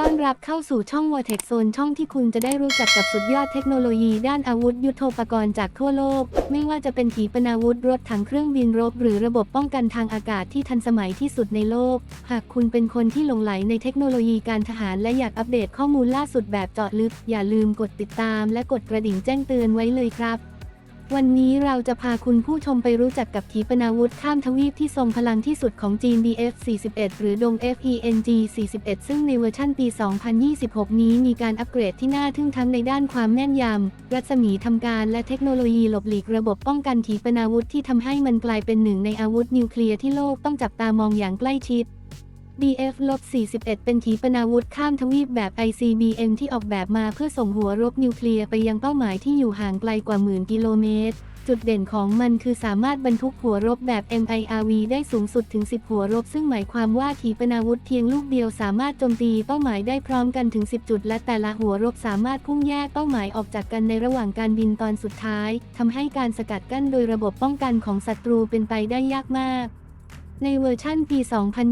ต้อนรับเข้าสู่ช่อง Vortex Zone ช่องที่คุณจะได้รู้จักกับสุดยอดเทคโนโลยีด้านอาวุธยุโทโธปกรณ์จากทั่วโลก ไม่ว่าจะเป็นขีปนาวุธรถถังเครื่องบินรบ หรือระบบป้องกันทางอากาศที่ทันสมัยที่สุดในโลก หากคุณเป็นคนที่หลงไหลในเทคโนโลยีการทหารและอยากอัปเดตข้อมูลล่าสุดแบบเจาะลึก อย่าลืมกดติดตาม และกดกระดิ่งแจ้งเตือนไว้เลยครับ วันนี้เราจะพาคุณผู้ชมไปรู้จักกับขีปนาวุธข้ามทวีปที่ทรงพลังที่สุดของจีน DF-41 หรือดง FENG-41 ซึ่งในเวอร์ชั่นปี 2026 นี้มีการอัปเกรดที่น่าทึ่งทั้งในด้านความแม่นยำ รัศมีทำการและเทคโนโลยีหลบหลีกระบบป้องกันขีปนาวุธที่ทำให้มันกลายเป็นหนึ่งในอาวุธนิวเคลียร์ที่โลกต้องจับตามองอย่างใกล้ชิด DF-41 เป็นขีปนาวุธข้ามทวีปแบบ ICBM ที่ออกแบบมาเพื่อส่งหัวรบนิวเคลียร์ไปยังเป้าหมายที่อยู่ห่างไกลกว่าหมื่นกิโลเมตร จุดเด่นของมันคือสามารถบรรทุกหัวรบแบบ MIRV ได้สูงสุดถึง 10 หัวรบ ซึ่งหมายความว่าขีปนาวุธเพียงลูกเดียวสามารถโจมตีเป้าหมายได้พร้อมกันถึง 10 จุด และแต่ละหัวรบสามารถพุ่งแยกเป้าหมายออกจากกันในระหว่างการบินตอนสุดท้ายทำให้การสกัดกั้นโดยระบบป้องกันของศัตรูเป็นไปได้ยากมาก ในเวอร์ชั่นปี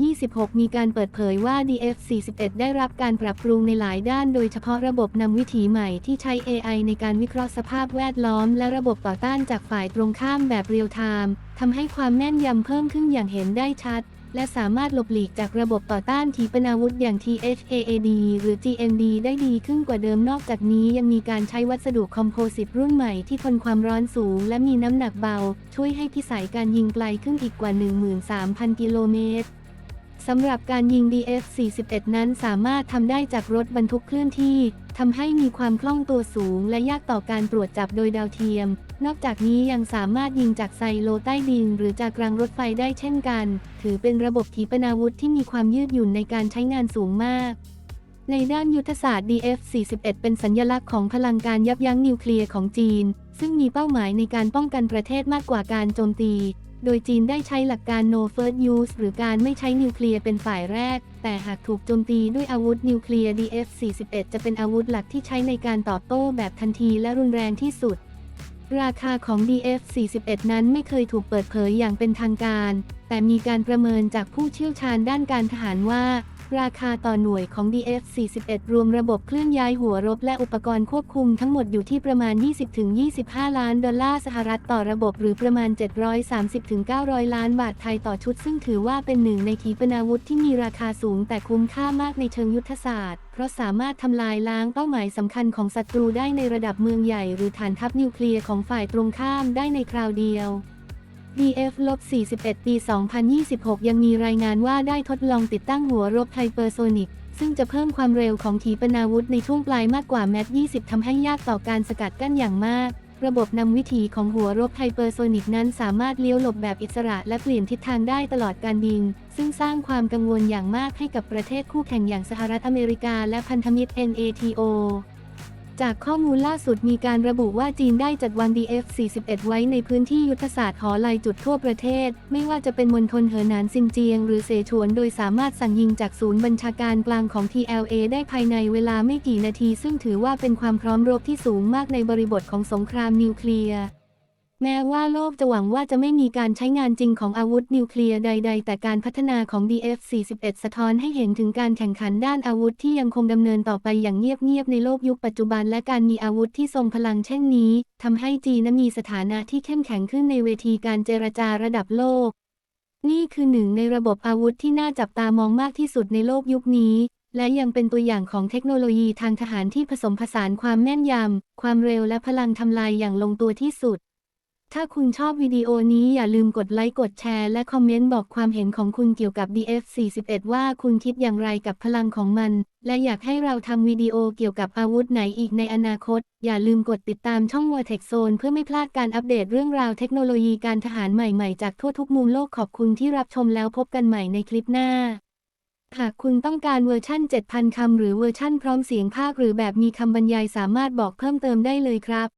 2026 มีการเปิดเผยว่า DF-41 ได้รับการปรับปรุงในหลายด้าน โดยเฉพาะระบบนำวิถีใหม่ที่ใช้ AI ในการวิเคราะห์สภาพแวดล้อม และระบบต่อต้านจากฝ่ายตรงข้ามแบบเรียลไทม์ทำให้ความแน่นยำเพิ่มขึ้นอย่างเห็นได้ชัด และสามารถหลบหลีกจากระบบต่อต้านขีปนาวุธอย่าง THAAD หรือ GMD ได้ดีขึ้นกว่าเดิมนอกจากนี้ยังมีการใช้วัสดุคอมโพสิตรุ่นใหม่ที่ทนความร้อนสูง และมีน้ำหนักเบา ช่วยให้พิสัยการยิงไกลขึ้นอีกกว่า 13,000 กิโลเมตร สำหรับการยิง DF-41 นั้นสามารถทำได้จากรถบรรทุกเคลื่อนที่ทำให้มีความคล่องตัวสูง และยากต่อการตรวจจับโดยดาวเทียม นอกจากนี้ยังสามารถยิงจากไซโลใต้ดิน หรือจากรางรถไฟได้เช่นกัน ถือเป็นระบบขีปนาวุธที่มีความยืดหยุ่นในการใช้งานสูงมาก ในด้านยุทธศาสตร์ DF-41 เป็นสัญลักษณ์ของพลังการยับยั้งนิวเคลียร์ของจีน ซึ่งมีเป้าหมายในการป้องกันประเทศมากกว่าการโจมตี โดยจีนได้ใช้หลักการ no first use หรือการไม่ใช้นิวเคลียร์เป็นฝ่ายแรก แต่หากถูกโจมตีด้วยอาวุธนิวเคลียร์ DF-41 จะเป็นอาวุธหลักที่ใช้ในการตอบโต้แบบทันทีและรุนแรงที่สุด ราคาของ DF-41 นั้นไม่เคยถูกเปิดเผยอย่างเป็นทางการ แต่มีการประเมินจากผู้เชี่ยวชาญด้านการทหารว่า ราคาต่อหน่วยของ DF-41 รวมระบบเคลื่อนย้ายหัวรบและอุปกรณ์ควบคุมทั้งหมดอยู่ที่ประมาณ 20-25 ล้านดอลลาร์สหรัฐต่อระบบหรือประมาณ 730-900 ล้านบาทไทยต่อชุด ซึ่งถือว่าเป็นหนึ่งในขีปนาวุธที่มีราคาสูงแต่คุ้มค่ามากในเชิงยุทธศาสตร์ เพราะสามารถทำลายล้างเป้าหมายสำคัญของศัตรูได้ในระดับเมืองใหญ่ หรือฐานทัพนิวเคลียร์ของฝ่ายตรงข้ามได้ในคราวเดียว DF-41 ปี 2026 ยังมีรายงานว่าได้ทดลองติดตั้งหัวรบไฮเปอร์โซนิก ซึ่งจะเพิ่มความเร็วของขีปนาวุธในช่วงปลายมากกว่าแมท20 ทำให้ยากต่อการสกัดกั้นอย่างมาก ระบบนำวิถีของหัวรบไฮเปอร์โซนิกนั้นสามารถเลี้ยวหลบแบบอิสระและเปลี่ยนทิศทางได้ตลอดการบิน ซึ่งสร้างความกังวลอย่างมากให้กับประเทศคู่แข่งอย่างสหรัฐอเมริกาและพันธมิตร NATO จากข้อมูลล่าสุดมีการระบุว่าจีนได้จัดวาง DF-41 ไว้ในพื้นที่ยุทธศาสตร์หอไลจุดทั่วประเทศ ไม่ว่าจะเป็นมณฑลเหอหนานซินเจียง หรือเสฉวนโดยสามารถสั่งยิงจากศูนย์บัญชาการกลางของ TLA ได้ภายในเวลาไม่กี่นาที ซึ่งถือว่าเป็นความพร้อมรบที่สูงมากในบริบทของสงครามนิวเคลียร์ แม้ว่าโลกจะหวังว่าจะไม่มีการใช้งานจริงของอาวุธนิวเคลียร์ใด ๆ แต่การพัฒนาของ DF-41 สะท้อนให้เห็นถึงการแข่งขันด้านอาวุธที่ยังคงดำเนินต่อไปอย่างเงียบ ๆ ในโลกยุคปัจจุบันและการมีอาวุธที่ทรงพลังเช่นนี้ทำให้จีนนั้นมีสถานะที่เข้มแข็งขึ้นในเวทีการเจรจาระดับโลก นี่คือหนึ่งในระบบอาวุธที่น่าจับตามองมากที่สุดในโลกยุคนี้และยังเป็นตัวอย่างของเทคโนโลยีทางทหารที่ผสมผสานความแม่นยำ ความเร็วและพลังทำลายอย่างลงตัวที่สุด ถ้าคุณชอบวิดีโอนี้อย่าลืมกดไลค์กดแชร์และคอมเมนต์บอกความเห็นของคุณเกี่ยวกับ DF-41 ว่าคุณคิดอย่างไรกับพลังของมัน และอยากให้เราทำวิดีโอเกี่ยวกับอาวุธไหนอีกในอนาคต อย่าลืมกดติดตามช่อง Vortex Zone เพื่อไม่พลาดการอัปเดตเรื่องราวเทคโนโลยีการทหารใหม่ๆ จากทั่วทุกมุมโลกขอบคุณที่รับชมแล้วพบกันใหม่ในคลิปหน้าหากคุณต้องการเวอร์ชั่น 7,000 คำ หรือเวอร์ชั่นพร้อมเสียงภาค หรือแบบมีคำบรรยายสามารถบอกเพิ่มเติมได้เลยครับ